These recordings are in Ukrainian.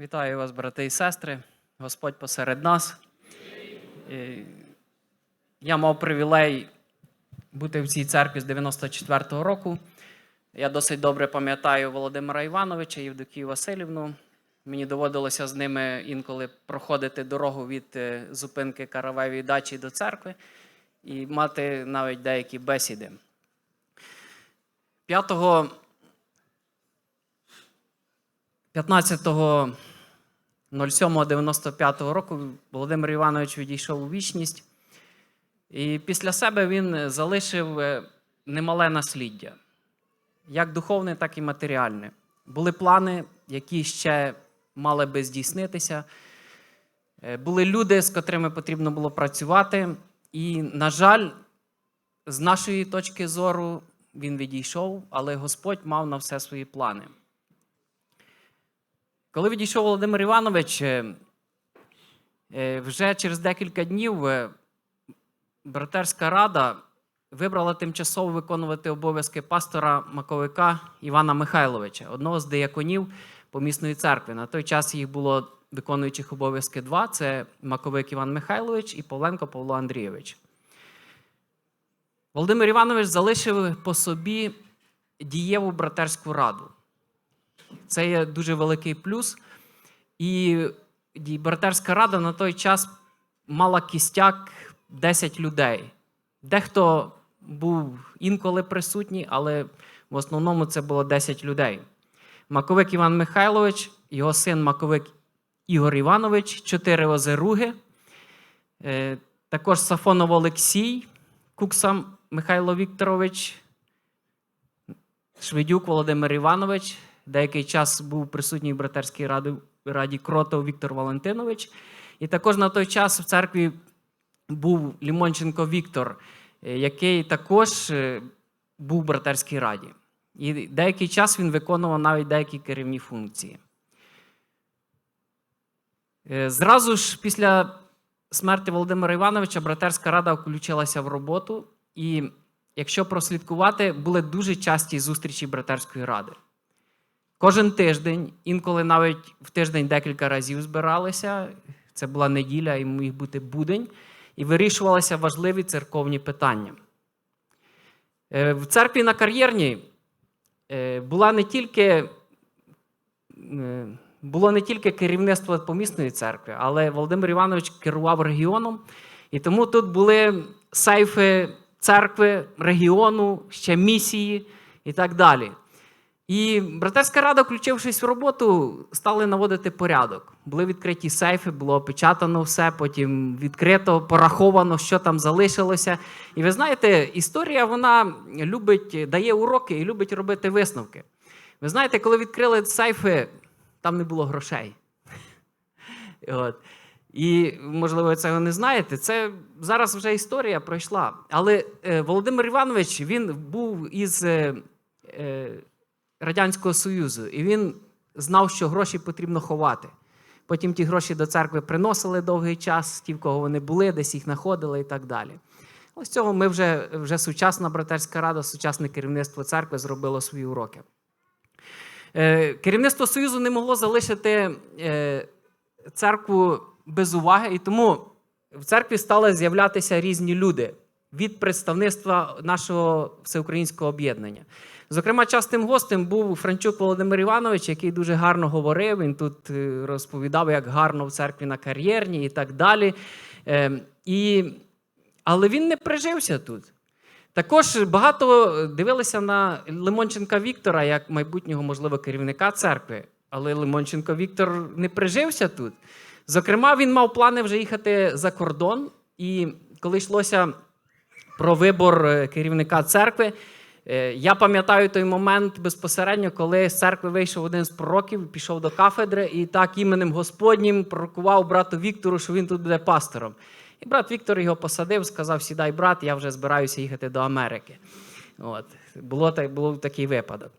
Вітаю вас, брати і сестри. Господь посеред нас. Я мав привілей бути в цій церкві з 94-го року. Я досить добре пам'ятаю Володимира Івановича Євдокію Васильівну. Мені доводилося з ними інколи проходити дорогу від е, зупинки Караваєвої дачі до церкви і мати навіть деякі бесіди. 5 15.07.95 року Володимир Іванович відійшов у вічність, і після себе він залишив е, немале насліддя, як духовне, так і матеріальне. Були плани, які ще мали би здійснитися. Е, Були люди, з котрими потрібно було працювати. І, на жаль, з нашої точки зору він відійшов, але Господь мав на все свої плани. Коли відійшов Володимир Іванович, е, е, вже через декілька днів е, братерська рада вибрала тимчасово виконувати обов'язки пастора Маковика Івана Михайловича, одного з деяконів помісної церкви. На той час їх було виконуючих обов'язки два: це Маковик Іван Михайлович і Павленко Павло Андрійович. Володимир Іванович залишив по собі дієву братерську раду. Це є дуже великий плюс. І братерська рада на той час мала кістяк 10 людей. Дехто був інколи присутній, але в основному це було 10 людей. Маковик Іван Михайлович, його син Маковик Ігор Іванович, чотири озеруги, е, також Сафонов Олексій, Кукса Михайло Вікторович, Шведюк Володимир Іванович, деякий час був присутній в братерській раді, раді Кротов Віктор Валентинович. І також на той час в церкві був Лімонченко Віктор, е, який також е, був в братерській раді. І деякий час він виконував навіть деякі керівні функції. Е, Зразу ж після смерті Володимира Івановича братерська рада включилася в роботу, і якщо прослідкувати, були дуже часті зустрічі братерської ради. Кожен тиждень, інколи навіть в тиждень декілька разів збиралися. Це була неділя і міг бути будень, і вирішувалися важливі церковні питання. Е, В церкві на кар'єрній е, була не тільки, е, було не тільки керівництво помісної церкви, але Володимир Іванович керував регіоном. І тому тут були сейфи церкви, регіону, ще місії і так далі. І братерська рада, включившись в роботу, стали наводити порядок. Були відкриті сейфи, було опечатано все, потім відкрито, пораховано, що там залишилося. І ви знаєте, історія вона любить, дає уроки і любить робити висновки. Ви знаєте, коли відкрили сейфи, там не було грошей. От. І, можливо, ви цього не знаєте. Це зараз вже історія пройшла. Але е, Володимир Іванович він був із е, е, Радянського Союзу, і він знав, що гроші потрібно ховати. Потім ті гроші до церкви приносили довгий час, ті, в кого вони були, десь їх знаходили і так далі. Ось цього ми вже, вже сучасна братерська рада, сучасне керівництво церкви зробило свої уроки. Е, Керівництво Союзу не могло залишити е, церкву без уваги, і тому в церкві стали з'являтися різні люди від представництва нашого всеукраїнського об'єднання. Зокрема, частим гостем був Франчук Володимир Іванович, який дуже гарно говорив. Він тут е, розповідав, як гарно в церкві на кар'єрні і так далі. Е, І, але він не прижився тут. Також багато дивилися на Лимонченка Віктора як майбутнього, можливо, керівника церкви. Але Лимонченко Віктор не прижився тут. Зокрема, він мав плани вже їхати за кордон, і коли йшлося про вибор е, керівника церкви, е, я пам'ятаю той момент безпосередньо, коли з церкви вийшов один з пророків, пішов до кафедри і так іменем Господнім пророкував брату Віктору, що він тут буде пастором. І брат Віктор його посадив, сказав: Сідай, брат, я вже збираюся їхати до Америки. От. Було, так- був такий випадок.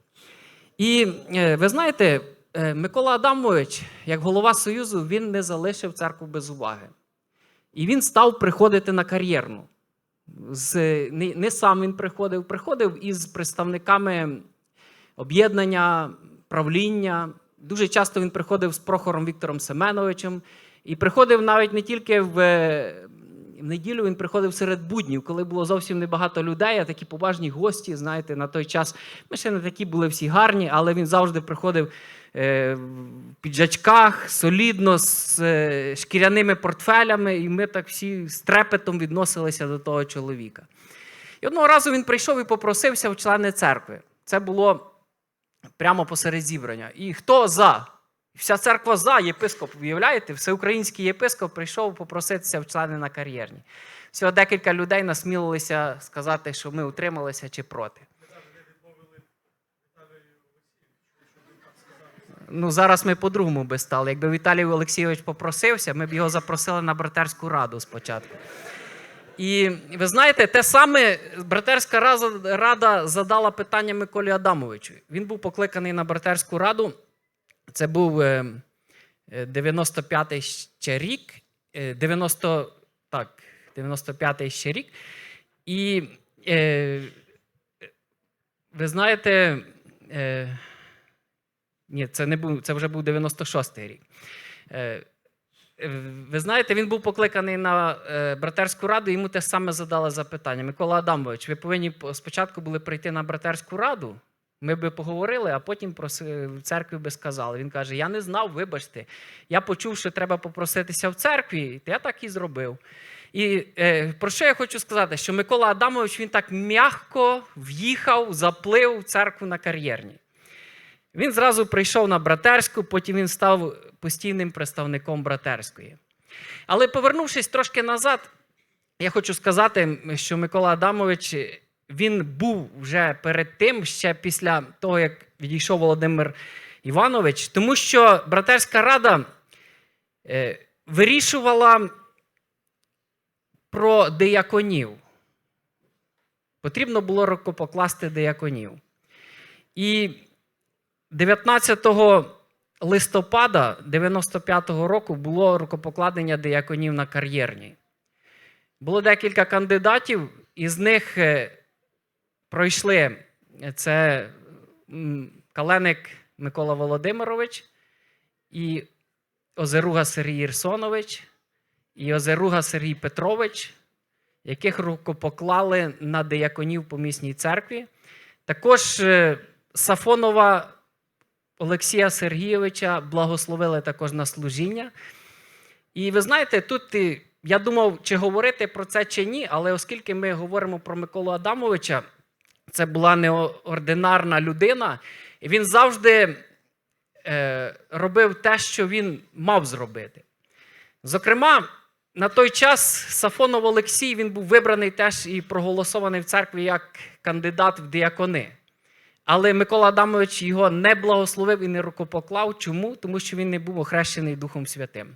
І е, ви знаєте, е, Микола Адамович, як голова Союзу, він не залишив церкву без уваги. І він став приходити на кар'єрну. З, не, не сам він приходив, приходив із представниками об'єднання, правління, дуже часто він приходив з Прохором Віктором Семеновичем. І приходив навіть не тільки в, в неділю, він приходив серед буднів, коли було зовсім небагато людей, а такі поважні гості. Знаєте, на той час ми ще не такі були всі гарні, але він завжди приходив піджачках, солідно, з е, шкіряними портфелями, і ми так всі з трепетом відносилися до того чоловіка. І одного разу він прийшов і попросився в члени церкви. Це було прямо посеред зібрання. І хто за? Вся церква за єпископ, уявляєте? Всеукраїнський єпископ прийшов попроситися в члени на кар'єрні. Всього декілька людей насмілилися сказати, що ми утрималися чи проти. Ну, зараз ми по-другому би стали. Якби Віталій Олексійович попросився, ми б його запросили на братерську раду спочатку. І ви знаєте, те саме братерська рада задала питання Миколі Адамовичу. Він був покликаний на братерську раду. Це був е, е, 95-й ще рік. е, 90, так, 95-й ще рік. І е, ви знаєте, е, ні, це не був, це вже був 96-й рік. Е, Е, Ви знаєте, він був покликаний на е, братерську раду, йому те саме задали запитання. Микола Адамович, ви повинні спочатку були прийти на братерську раду. Ми би поговорили, а потім в церкві би сказали. Він каже: Я не знав, вибачте. Я почув, що треба попроситися в церкві, я так і зробив. І е, про що я хочу сказати? Що Микола Адамович він так м'яко в'їхав, заплив в церкву на кар'єрні. Він зразу прийшов на братерську, потім він став постійним представником братерської. Але повернувшись трошки назад, я хочу сказати, що Микола Адамович він був вже перед тим, ще після того, як відійшов Володимир Іванович, тому що братерська рада е, вирішувала про дияконів. Потрібно було рукопокласти дияконів. І 19 листопада 95-го року було рукопокладення дияконів на кар'єрні. Було декілька кандидатів, із них е, пройшли це Каленик Микола Володимирович, і Озеруга Сергій Ірсонович, і Озеруга Сергій Петрович, яких рукопоклали на дияконів по місній церкві. Також е, Сафонова Олексія Сергійовича благословили також на служіння. І ви знаєте, тут я думав, чи говорити про це чи ні, але оскільки ми говоримо про Миколу Адамовича, це була неординарна людина, і він завжди е, робив те, що він мав зробити. Зокрема, на той час Сафонов Олексій він був вибраний теж і проголосований в церкві як кандидат в діакони. Але Микола Адамович його не благословив і не рукопоклав. Чому? Тому що він не був охрещений Духом Святим.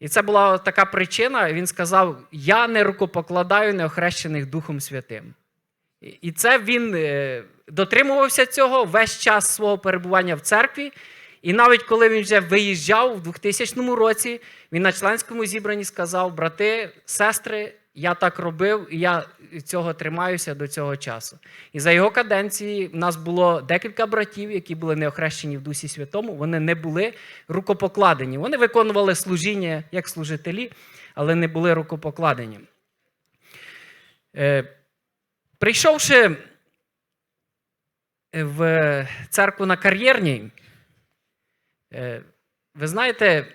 І це була така причина. Він сказав: Я не рукопокладаю неохрещених Духом Святим. І- це він е, дотримувався цього весь час свого перебування в церкві. І навіть коли він вже виїжджав у 2000 році, він на членському зібранні сказав: брати, сестри, я так робив, і я цього тримаюся до цього часу. І за його каденції в нас було декілька братів, які були неохрещені в Дусі Святому. Вони не були рукопокладені. Вони виконували служіння як служителі, але не були рукопокладені. Е, Прийшовши в церкву на кар'єрній, е, ви знаєте,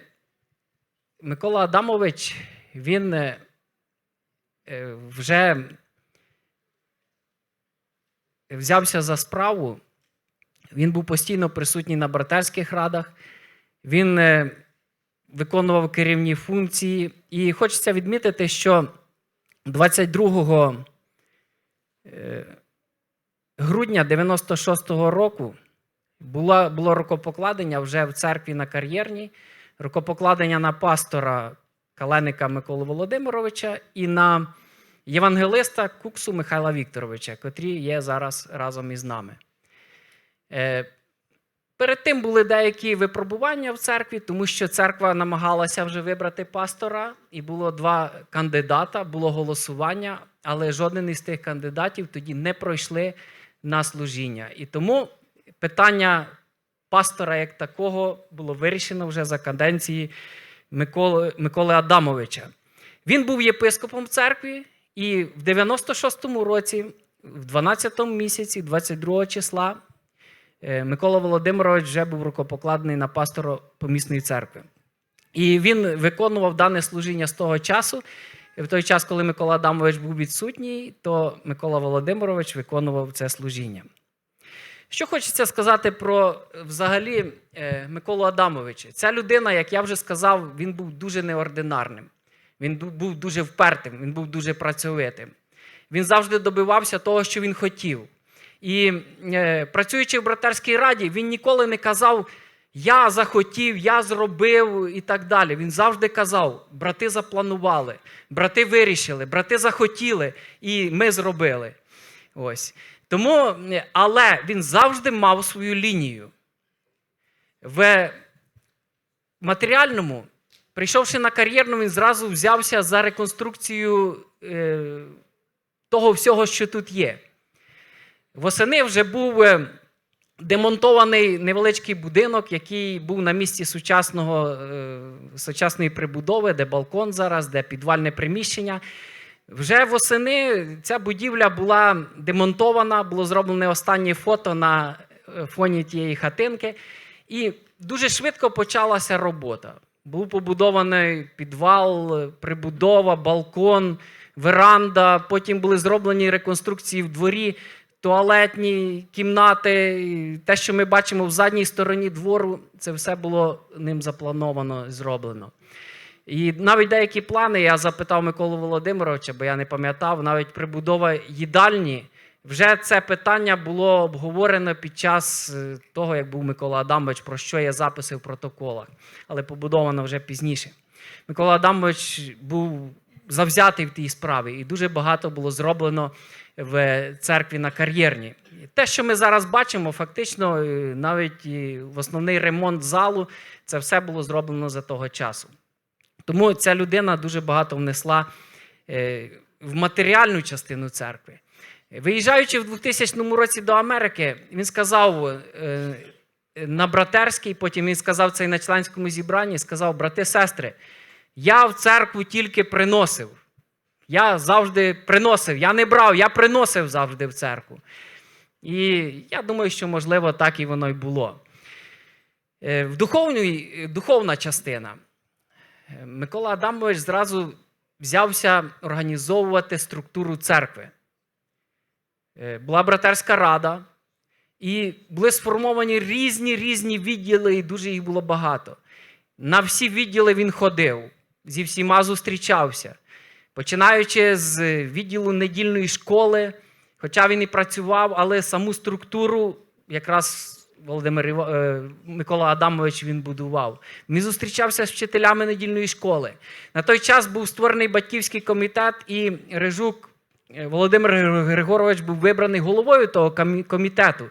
Микола Адамович, він е, е, вже взявся за справу. Він був постійно присутній на братерських радах. Він е, виконував керівні функції. І хочеться відмітити, що 22 е, грудня 96-го року була, було рукопокладення вже в церкві на кар'єрній, рукопокладення на пастора Каленика Миколи Володимировича і на євангелиста Куксу Михайла Вікторовича, котрі є зараз разом із нами. Е, Перед тим були деякі випробування в церкві, тому що церква намагалася вже вибрати пастора, і було два кандидата, було голосування, але жоден із тих кандидатів тоді не пройшли на служіння. І тому питання пастора як такого було вирішено вже за каденції Миколи, Миколи Адамовича. Він був єпископом церкви, і в 96-му році, в 12-му місяці, 22 числа, е, Микола Володимирович вже був рукопокладений на пастора помісної церкви. І він виконував дане служіння з того часу. В той час, коли Микола Адамович був відсутній, то Микола Володимирович виконував це служіння. Що хочеться сказати про е, взагалі е, Миколу Адамовича? Ця людина, як я вже сказав, він був дуже неординарним. Він був дуже впертим, він був дуже працьовитим. Він завжди добивався того, що він хотів. І е, працюючи в братерській раді, він ніколи не казав, я захотів, я зробив і так далі. Він завжди казав: брати запланували, брати вирішили, брати захотіли, і ми зробили. Ось. Тому, е, але він завжди мав свою лінію. В матеріальному, прийшовши на кар'єрну, він зразу взявся за реконструкцію е, того всього, що тут є. Восени вже був е, демонтований невеличкий будинок, який був на місці сучасного, е, сучасної прибудови, де балкон зараз, де підвальне приміщення. Вже восени ця будівля була демонтована, було зроблене останнє фото на е, фоні тієї хатинки. І дуже швидко почалася робота. Був побудований підвал, прибудова, балкон, веранда. Потім були зроблені реконструкції в дворі, туалетні кімнати. Те, що ми бачимо в задній стороні двору, це все було ним заплановано зроблено. І навіть деякі плани я запитав Миколу Володимировича, бо я не пам'ятав, навіть прибудова їдальні. Вже це питання було обговорено під час е, того, як був Микола Адамович, про що є записи в протоколах, але побудовано вже пізніше. Микола Адамович був завзятий в тій справі, і дуже багато було зроблено в церкві на кар'єрні. Те, що ми зараз бачимо, фактично, е, навіть в основний ремонт залу, це все було зроблено за того часу. Тому ця людина дуже багато внесла е, в матеріальну частину церкви. Виїжджаючи в 2000 році до Америки, він сказав е, на братерській, потім він сказав це і на членському зібранні, сказав: брати, сестри, я в церкву тільки приносив. Я завжди приносив, я не брав, я приносив завжди в церкву. І я думаю, що, можливо, так і воно й було. Е, В духовній, духовна частина. Е, Микола Адамович зразу взявся організовувати структуру церкви. Е, Була братерська рада, і були сформовані різні різні відділи, і дуже їх було багато. На всі відділи він ходив, зі всіма зустрічався. Починаючи з відділу недільної школи, хоча він і працював, але саму структуру якраз Володимир Іва- е, Микола Адамович він будував. Він зустрічався з вчителями недільної школи. На той час був створений батьківський комітет, і Рижук е, Володимир Григорович був вибраний головою того комітету.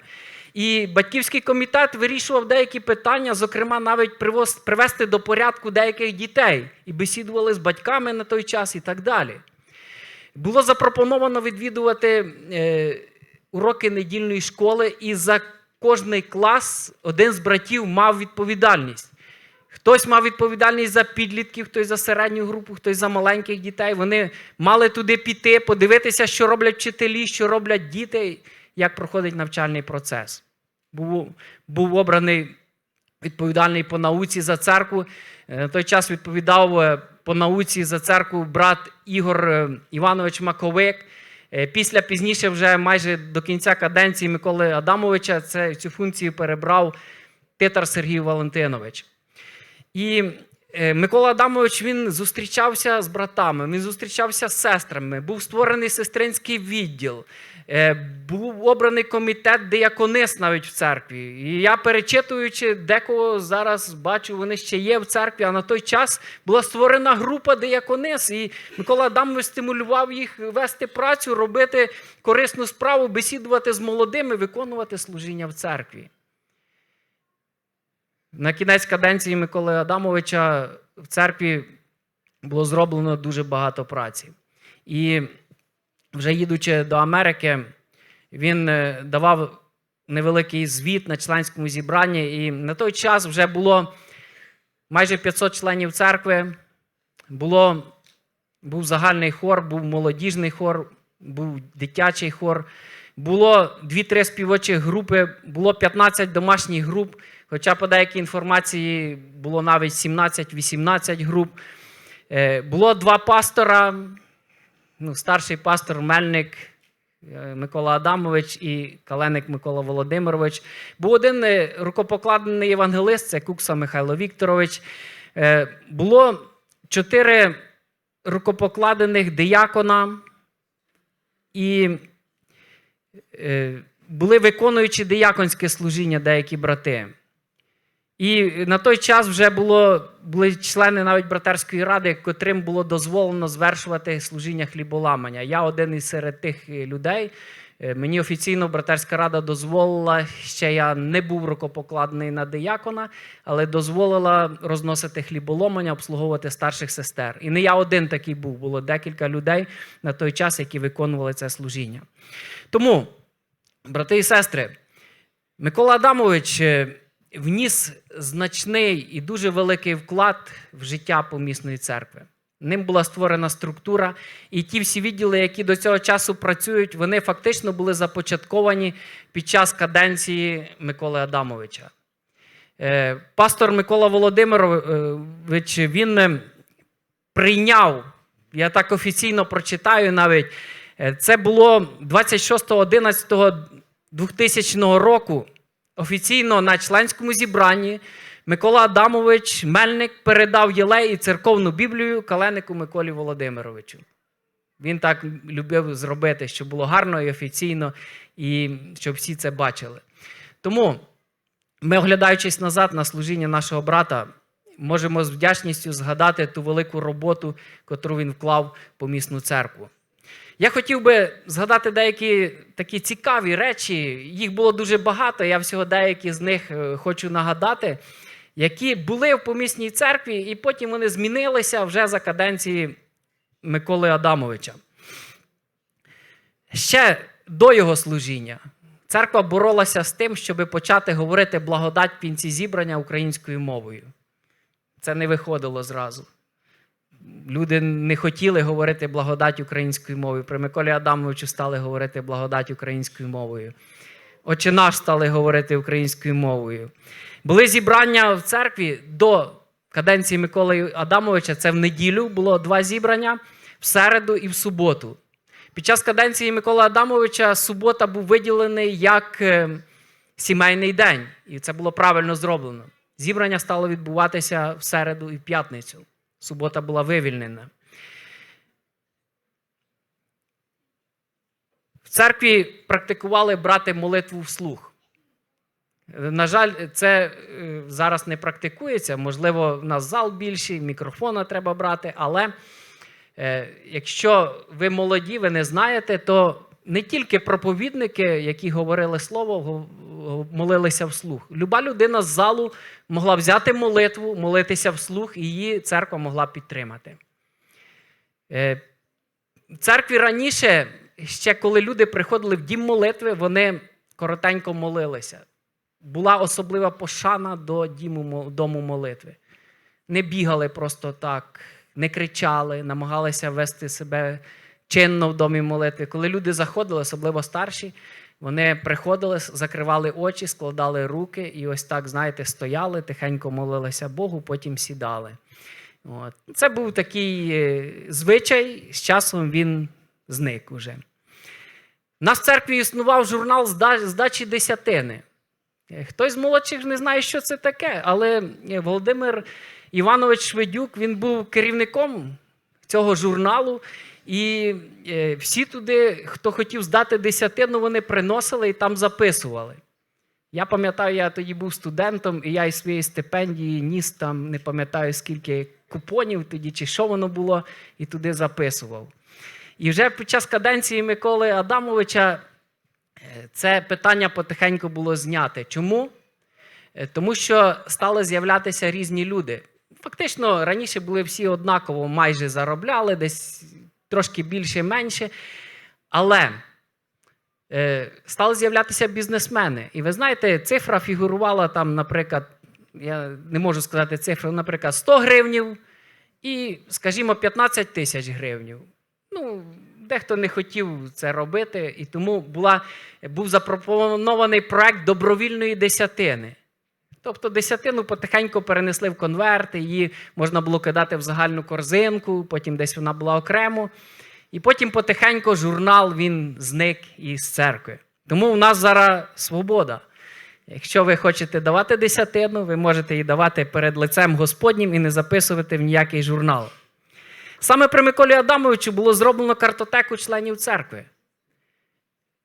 І батьківський комітет вирішував деякі питання, зокрема, навіть привоз- привести до порядку деяких дітей і бесідували з батьками на той час і так далі. Було запропоновано відвідувати е, уроки недільної школи, і за кожний клас один з братів мав відповідальність. Хтось мав відповідальність за підлітків, хтось за середню групу, хтось за маленьких дітей. Вони мали туди піти, подивитися, що роблять вчителі, що роблять діти, як проходить навчальний процес. Був, був обраний відповідальний по науці за церкву. Е, На той час відповідав е, по науці за церкву брат Ігор е, Іванович Маковик. Е, Після пізніше, вже майже до кінця каденції Миколи Адамовича, це, цю функцію перебрав Титар Сергій Валентинович. І е, Микола Адамович він зустрічався з братами, він зустрічався з сестрами, був створений сестринський відділ, був обраний комітет дияконис навіть в церкві. І я, перечитуючи, декого зараз бачу, вони ще є в церкві, а на той час була створена група дияконис. І Микола Адамович стимулював їх вести працю, робити корисну справу, бесідувати з молодими, виконувати служіння в церкві. На кінець каденції Миколи Адамовича в церкві було зроблено дуже багато праці. І вже їдучи до Америки, він е, давав невеликий звіт на членському зібранні. І на той час вже було майже 500 членів церкви. Було, був загальний хор, був молодіжний хор, був дитячий хор. Було 2-3 співочі групи, було 15 домашніх груп. Хоча по деякій інформації було навіть 17-18 груп. Е, Було два пастора. Ну, старший пастор Мельник е, Микола Адамович і Каленик Микола Володимирович. Був один е, рукопокладений євангелист, це Кукса Михайло Вікторович. Е, Було чотири рукопокладених диякона і були виконуючи дияконське служіння деякі брати. І на той час вже було, були члени навіть братерської ради, котрим було дозволено звершувати служіння хліболамання. Я один із серед тих е, людей. Е, Мені офіційно братерська рада дозволила, ще я не був рукопокладений на диякона, але дозволила розносити хліболомання, обслуговувати старших сестер. І не я один такий був, було декілька людей на той час, які виконували це служіння. Тому, брати і сестри, Микола Адамович е, вніс значний і дуже великий вклад в життя помісної церкви. Ним була створена структура, і ті всі відділи, які до цього часу працюють, вони фактично були започатковані під час каденції Миколи Адамовича. Е, Пастор Микола Володимирович він е, прийняв, я так офіційно прочитаю навіть, е, це було 26.11.2000 року. Офіційно на членському зібранні Микола Адамович Мельник передав Єлей і церковну Біблію Каленику Миколі Володимировичу. Він так любив зробити, щоб було гарно і офіційно, і щоб всі це бачили. Тому ми, оглядаючись назад на служіння нашого брата, можемо з вдячністю згадати ту велику роботу, яку він вклав в помісну церкву. Я хотів би згадати деякі такі цікаві речі. Їх було дуже багато. Я всього деякі з них е, хочу нагадати, які були в помісній церкві, і потім вони змінилися вже за каденції Миколи Адамовича. Ще до його служіння церква боролася з тим, щоб почати говорити благодать в кінці зібрання українською мовою. Це не виходило зразу. Люди не хотіли говорити благодать українською мовою. При Миколі Адамовичу стали говорити благодать українською мовою. Отче наш стали говорити українською мовою. Були зібрання в церкві до каденції Миколи Адамовича. Це в неділю було два зібрання в середу і в суботу. Під час каденції Миколи Адамовича субота був виділений як е, сімейний день, і це було правильно зроблено. Зібрання стало відбуватися в середу і в п'ятницю. Субота була вивільнена. В церкві практикували брати молитву вслух. На жаль, це е, зараз не практикується. Можливо, в нас зал більший, мікрофона треба брати, але е, якщо ви молоді, ви не знаєте, то не тільки проповідники, які говорили слово, молилися вслух. Люба людина з залу могла взяти молитву, молитися вслух, і її церква могла підтримати. Е, В церкві раніше, ще коли люди приходили в дім молитви, вони коротенько молилися. Була особлива пошана до діму, дому молитви. Не бігали просто так, не кричали, намагалися вести себе чинно в домі молитви. Коли люди заходили, особливо старші, вони приходили, закривали очі, складали руки і ось так, знаєте, стояли, тихенько молилися Богу, потім сідали. От. Це був такий е, звичай, з часом він зник уже. У нас в церкві існував журнал здачі десятини. Е, Хтось з молодших не знає, що це таке, але е, Володимир Іванович Шведюк він був керівником цього журналу. І е, всі туди, хто хотів здати десятину, вони приносили і там записували. Я пам'ятаю, я тоді був студентом, і я із своєї стипендії ніс там, не пам'ятаю, скільки купонів тоді, чи що воно було, і туди записував. І вже під час каденції Миколи Адамовича е, це питання потихеньку було зняте. Чому? Е, Тому що стали з'являтися різні люди. Фактично, раніше були всі однаково майже заробляли, десь трошки більше, менше. Але е, стали з'являтися бізнесмени. І ви знаєте, цифра фігурувала там, наприклад, я не можу сказати цифру, наприклад, 100 гривнів і, скажімо, 15 тисяч гривнів. Ну, дехто не хотів це робити, і тому була, був запропонований проект добровільної десятини. Тобто десятину потихеньку перенесли в конверти, її можна було кидати в загальну корзинку, потім десь вона була окремо. І потім потихеньку журнал він зник із церкви. Тому у нас зараз свобода. Якщо ви хочете давати десятину, ви можете її давати перед лицем Господнім і не записувати в ніякий журнал. Саме при Миколі Адамовичу було зроблено картотеку членів церкви.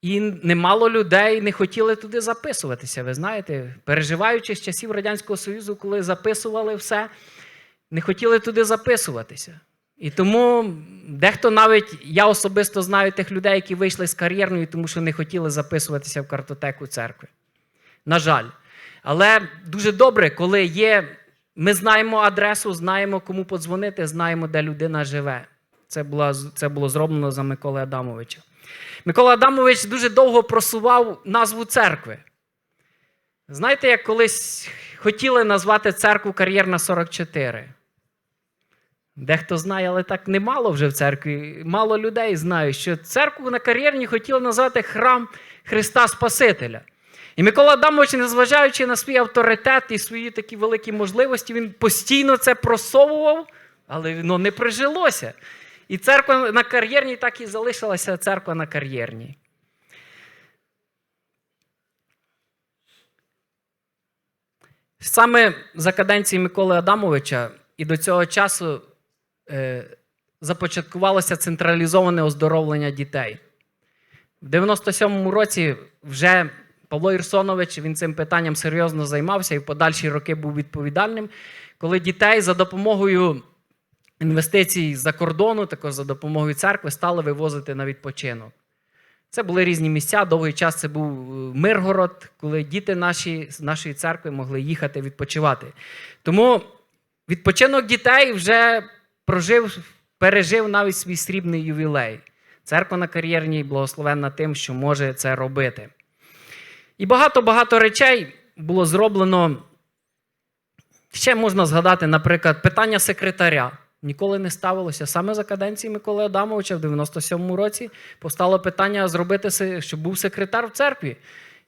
І немало людей не хотіли туди записуватися. Ви знаєте, переживаючи з часів Радянського Союзу, коли записували все, не хотіли туди записуватися. І тому дехто навіть, я особисто знаю тих людей, які вийшли з кар'єрної, тому що не хотіли записуватися в картотеку церкви. На жаль. Але дуже добре, коли є, ми знаємо адресу, знаємо, кому подзвонити, знаємо, де людина живе. Це було, це було зроблено за Миколи Адамовича. Микола Адамович дуже довго просував назву церкви. Знаєте, як колись хотіли назвати церкву Кар'єрна 44? Дехто знає, але так немало вже в церкві. Мало людей знають, що церкву на кар'єрні хотіли назвати храм Христа Спасителя. І Микола Адамович, незважаючи на свій авторитет і свої такі великі можливості, він постійно це просовував, але воно не прижилося. І церква на кар'єрній так і залишилася церква на кар'єрній. Саме за каденції Миколи Адамовича і до цього часу е, започаткувалося централізоване оздоровлення дітей. В 97-му році вже Павло Ірсонович він цим питанням серйозно займався і в подальші роки був відповідальним, коли дітей за допомогою інвестицій з-за кордону, також за допомогою церкви, стали вивозити на відпочинок. Це були різні місця. Довгий час це був е, Миргород, коли діти наші, нашої церкви могли їхати відпочивати. Тому відпочинок дітей вже прожив, пережив навіть свій срібний ювілей. Церква на кар'єрній благословенна тим, що може це робити. І багато-багато речей було зроблено. Ще можна згадати, наприклад, питання секретаря. Ніколи не ставилося. Саме за каденції Миколи Адамовича в 97-му році постало питання зробити, щоб був секретар в церкві.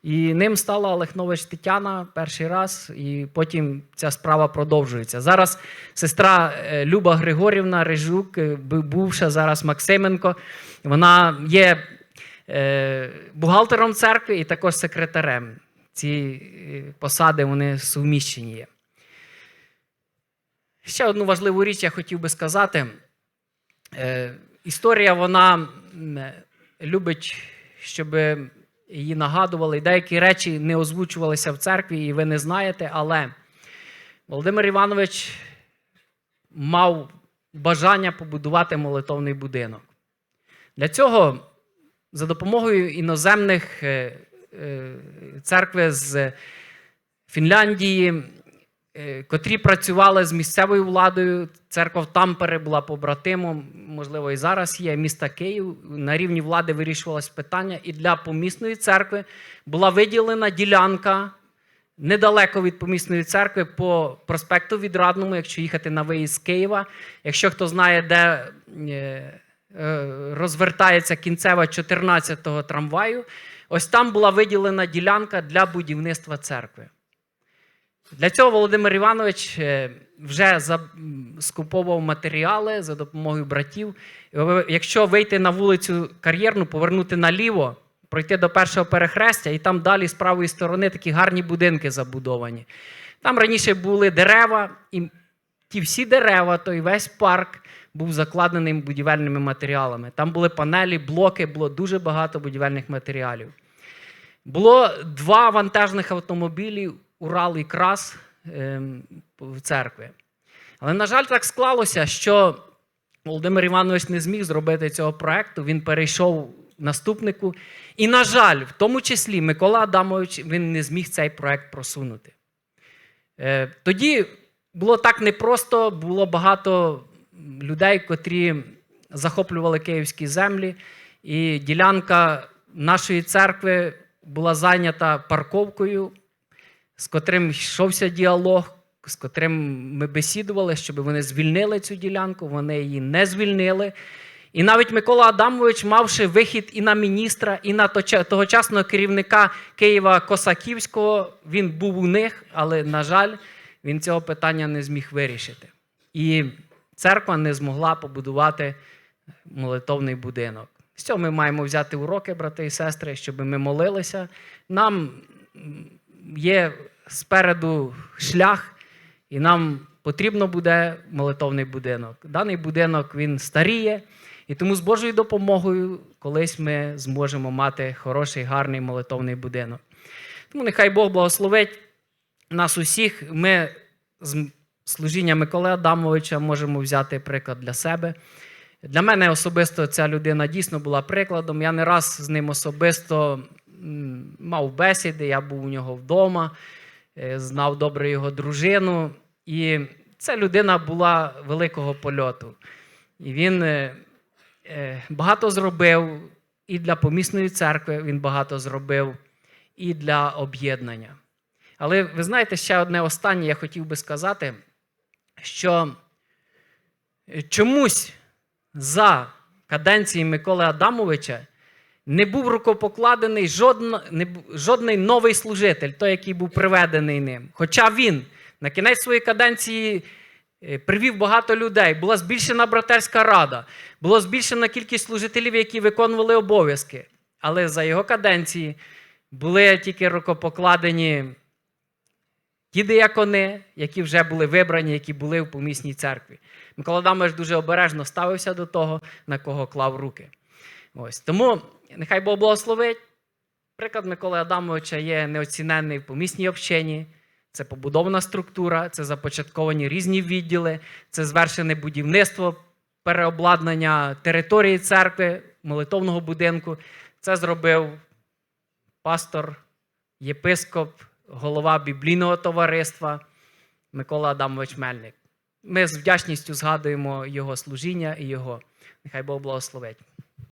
І ним стала Олехнович Тетяна перший раз, і потім ця справа продовжується. Зараз сестра е, Люба Григорівна Рижук, е, бу- бувша зараз Максименко, вона є е, бухгалтером церкви і також секретарем. Ці посади вони суміщені є. Ще одну важливу річ я хотів би сказати. Е, історія вона любить, щоб її нагадували. І деякі речі не озвучувалися в церкві, і ви не знаєте, але Володимир Іванович мав бажання побудувати молитовний будинок. Для цього за допомогою іноземних е, е, церкви з Фінляндії, котрі працювали з місцевою владою. Церква Тампере була побратимом, можливо, і зараз є міста Київ. На рівні влади вирішувалось питання, і для помісної церкви була виділена ділянка недалеко від помісної церкви по проспекту Відрадному, якщо їхати на виїзд з Києва. Якщо хто знає, де е, е, розвертається кінцева 14-го трамваю, ось там була виділена ділянка для будівництва церкви. Для цього Володимир Іванович е, вже скуповував матеріали за допомогою братів. Якщо вийти на вулицю кар'єрну, повернути наліво, пройти до першого перехрестя, і там далі з правої сторони такі гарні будинки забудовані. Там раніше були дерева, і ті всі дерева, той весь парк був закладений будівельними матеріалами. Там були панелі, блоки, було дуже багато будівельних матеріалів. Було два вантажних автомобілі Урал і Крас ем, в церкві. Але, на жаль, так склалося, що Володимир Іванович не зміг зробити цього проекту. Він перейшов наступнику. І, на жаль, в тому числі Микола Адамович він не зміг цей проект просунути. Е, Тоді було так непросто, було багато людей, котрі захоплювали київські землі, і ділянка нашої церкви була зайнята парковкою, з котрим йшовся діалог, з котрим ми бесідували, щоб вони звільнили цю ділянку. Вони її не звільнили. І навіть Микола Адамович, мавши вихід і на міністра, і на тогочасного керівника Києва Косаківського, він був у них, але, на жаль, він цього питання не зміг вирішити. І церква не змогла побудувати молитовний будинок. З цього ми маємо взяти уроки, брати і сестри, щоб ми молилися. Нам є спереду шлях, і нам потрібно буде молитовний будинок. Даний будинок він старіє, і тому з Божою допомогою колись ми зможемо мати хороший, гарний молитовний будинок. Тому нехай Бог благословить нас усіх. Ми з служіння Миколи Адамовича можемо взяти приклад для себе. Для мене особисто ця людина дійсно була прикладом. Я не раз з ним особисто мав бесіди, я був у нього вдома, е, знав добре його дружину. І ця людина була великого польоту. І він е, е, багато зробив і для помісної церкви, він багато зробив, і для об'єднання. Але ви знаєте, ще одне останнє я хотів би сказати, що чомусь за каденції Миколи Адамовича не був рукопокладений жодно, не, жодний новий служитель, той, який був приведений ним. Хоча він на кінець своєї каденції е, привів багато людей, була збільшена братерська рада, була збільшена кількість служителів, які виконували обов'язки. Але за його каденції були тільки рукопокладені ті диякони, які вже були вибрані, які були в помісній церкві. Микола Адамович дуже обережно ставився до того, на кого клав руки. Ось. Тому нехай Бог благословить. Приклад Миколи Адамовича є неоціненний в помісній общині. Це побудована структура, це започатковані різні відділи, це звершене будівництво, переобладнання території церкви, молитовного будинку. Це зробив пастор, єпископ, голова біблійного товариства Микола Адамович Мельник. Ми з вдячністю згадуємо його служіння і його. Нехай Бог благословить.